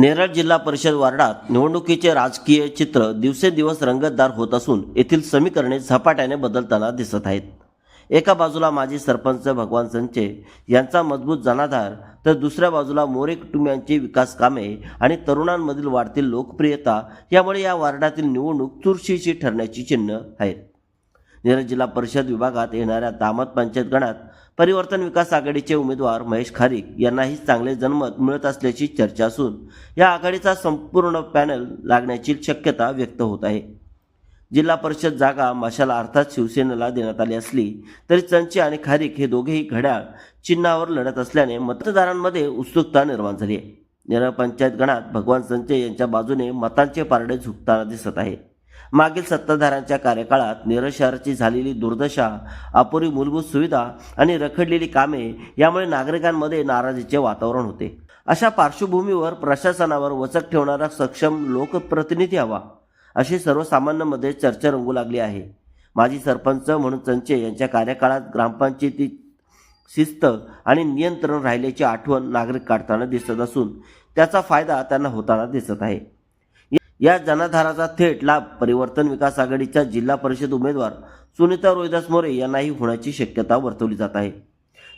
नेरळ जिल्हा परिषद वार्डात निवडणुकीचे राजकीय चित्र दिवसेंदिवस रंगतदार होत असून येथील समीकरणे झपाट्याने बदलताना दिसत आहेत. एका बाजूला माजी सरपंच भगवान संचे यांचा मजबूत जनाधार तर दुसऱ्या बाजूला मोरे कुटुंबियांची विकास कामे आणि तरुणांमधील वाढतील लोकप्रियता यामुळे या वार्डातील निवडणूक चुरशीची ठरण्याची चिन्ह आहेत. नेरळ जिल्हा परिषद विभागात येणाऱ्या दामत पंचायत गणात परिवर्तन विकास आघाडीचे उमेदवार महेश खारीक यांनाही चांगले जनमत मिळत असल्याची चर्चा असून या आघाडीचा संपूर्ण पॅनल लागण्याची शक्यता व्यक्त होत आहे. जिल्हा परिषद जागा मशाला अर्थात शिवसेनेला देण्यात आली असली तरी चंचे आणि खारीक हे दोघेही घड्याळ चिन्हावर लढत असल्याने मतदारांमध्ये उत्सुकता निर्माण झाली आहे. नेरळ पंचायत गणात भगवान संचे यांच्या बाजूने मतांचे पारडे झुकताना दिसत आहे. मागील सत्ताधाऱ्यांच्या कार्यकाळात नेरळ शहराची झालेली दुर्दशा अपुरी मूलभूत सुविधा आणि रखडलेली कामे यामुळे नागरिकांमध्ये नाराजीचे वातावरण होते. अशा पार्श्वभूमीवर प्रशासनावर वचक ठेवणारा सक्षम लोकप्रतिनिधी हवा अशी सर्वसामान्यांमध्ये चर्चा रंगू लागली आहे. माजी सरपंच म्हणून चंचे यांच्या कार्यकाळात ग्रामपंचायती शिस्त आणि नियंत्रण राहिल्याची आठवण नागरिक काढताना दिसत असून त्याचा फायदा त्यांना होताना दिसत आहे. या जनाधाराचा थेट लाभ परिवर्तन विकास आघाडीच्या जिल्हा परिषद उमेदवार सुनीता रोहिदास मोरे यांनाही होण्याची शक्यता वर्तवली जात आहे.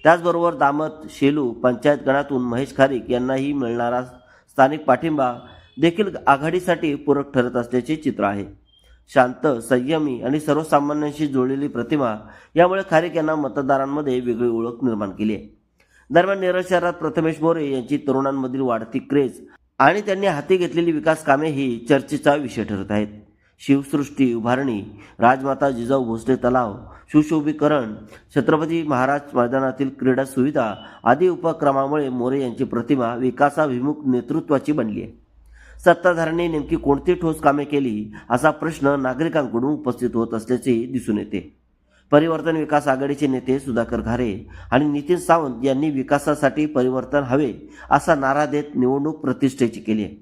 त्याचबरोबर दामत शेलू पंचायत गणातून महेश खारीक यांनाही मिळणारा स्थानिक पाठिंबा देखील आघाडीसाठी पूरक ठरत असल्याचे चित्र आहे. शांत संयमी आणि सर्वसामान्यांशी जोडलेली प्रतिमा यामुळे खारीक यांना मतदारांमध्ये वेगळी ओळख निर्माण केली आहे. दरम्यान नेरळ शहरात प्रथमेश मोरे यांची तरुणांमधील वाढती क्रेज आणि त्यांनी हाती घेतलेली विकास कामे ही चर्चेचा विषय ठरत आहेत. शिवसृष्टी उभारणी राजमाता जिजाऊ भोसले तलाव सुशोभीकरण छत्रपती महाराज मैदानातील क्रीडा सुविधा आदी उपक्रमामुळे मोरे यांची प्रतिमा विकासाभिमुख नेतृत्वाची बनली आहे. सत्ताधाऱ्यांनी नेमकी कोणती ठोस कामे केली असा प्रश्न नागरिकांकडून उपस्थित होत असल्याचे दिसून येते. परिवर्तन विकास आघाडीचे नेते सुधाकर घारे आणि नितीन सावंत यांनी विकासासाठी परिवर्तन हवे असा नारा देत निवडणूक प्रतिष्ठेची केली आहे.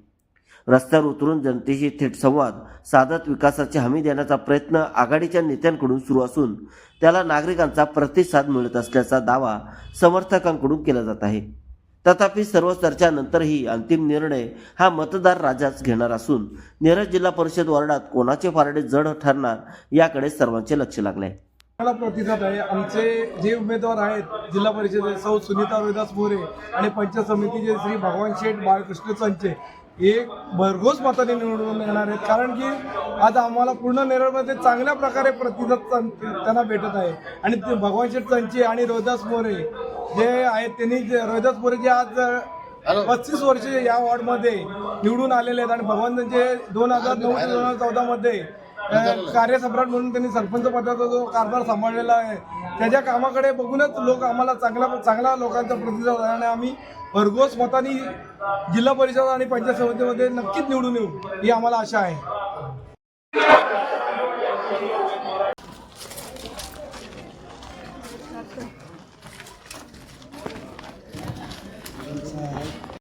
रस्त्यावर उतरून जनतेशी थेट संवाद साधत विकासाची हमी देण्याचा प्रयत्न आघाडीच्या नेत्यांकडून सुरू असून त्याला नागरिकांचा प्रतिसाद मिळत असल्याचा दावा समर्थकांकडून केला जात आहे. तथापि सर्व चर्चानंतरही अंतिम निर्णय हा मतदार राजाच घेणार असून नेरळ जिल्हा परिषद वॉर्डात कोणाचे फारडे जड ठरणार याकडे सर्वांचे लक्ष लागले आहे मला प्रतिसाद आहे. आमचे जे उमेदवार आहेत जिल्हा परिषद सौ सुनीता रोहिदास मोरे आणि पंचायत समितीचे श्री भगवान शेठ बाळकृष्ण चंचे हे भरघोस मताने निवडून येणार आहेत. कारण की आज आम्हाला पूर्ण नेरळमध्ये चांगल्या प्रकारे प्रतिसाद त्यां- त्यांना भेटत आहे. आणि ते भगवान शेठ चंचे आणि रोहिदास मोरे जे आहेत त्यांनी जे रोहिदास मोरे जे आज पस्तीस वर्ष या वॉर्डमध्ये निवडून आलेले आहेत. आणि भगवान त्यांचे दोन हजार नऊ ते दोन हजार चौदामध्ये कार्यसम्राट म्हणून त्यांनी सरपंच पदाचा जो कारभार सांभाळलेला आहे त्याच्या कामाकडे बघूनच लोक आम्हाला चांगला चांगला लोकांचा प्रतिसाद आणि आम्ही भरघोस मताने जिल्हा परिषद आणि पंचायत समितीमध्ये नक्कीच निवडून येऊ ही आम्हाला आशा आहे.